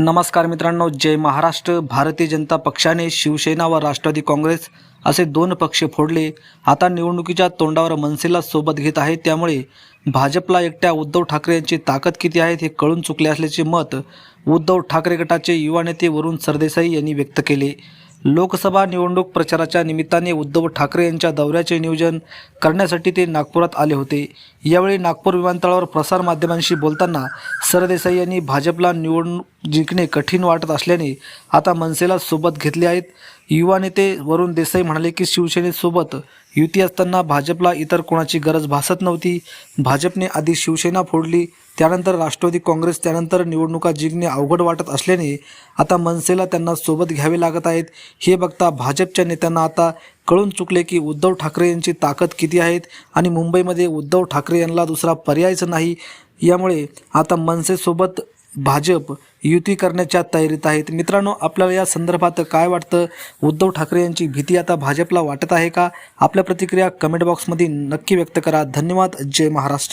नमस्कार मित्रांनो जय महाराष्ट्र. भारतीय जनता पक्षाने शिवसेना व राष्ट्रवादी काँग्रेस असे दोन पक्ष फोडले. आता निवडणुकीच्या तोंडावर मनसेला सोबत घेत आहे. त्यामुळे भाजपला एकट्या उद्धव ठाकरे यांची ताकद किती आहे हे कळून चुकले असल्याचे मत उद्धव ठाकरे गटाचे युवा नेते वरुण सरदेसाई यांनी व्यक्त केले. लोकसभा निवडणूक प्रचाराच्या निमित्ताने उद्धव ठाकरे यांच्या दौऱ्याचे नियोजन करण्यासाठी ते नागपुरात आले होते. यावेळी नागपूर विमानतळावर प्रसारमाध्यमांशी बोलताना सरदेसाई यांनी भाजपला निवडणूक जिंकणे कठीण वाटत असल्याने आता मनसेला सोबत घेतले आहेत. युवा नेते वरुण देसाई म्हणाले की शिवसेनेसोबत युती असताना भाजपला इतर कोणाची गरज भासत नव्हती. भाजपने आधी शिवसेना फोडली त्यानंतर राष्ट्रवादी काँग्रेस त्यानंतर निवडणुका जिंकणे अवघड वाटत असल्याने आता मनसेला त्यांना सोबत घ्यावे लागत आहेत. हे बघता भाजपच्या नेत्यांना आता कळून चुकले की उद्धव ठाकरे यांची ताकद किती आहेत आणि मुंबईमध्ये उद्धव ठाकरे यांना दुसरा पर्यायच नाही. यामुळे आता मनसेसोबत भाजप युती करण्याच्या तयारीत आहेत. मित्रांनो आपल्याला या संदर्भात काय वाटतं? उद्धव ठाकरे यांची भीती आता भाजपला वाटत आहे का? आपल्या प्रतिक्रिया कमेंट बॉक्समध्ये नक्की व्यक्त करा. धन्यवाद. जय महाराष्ट्र.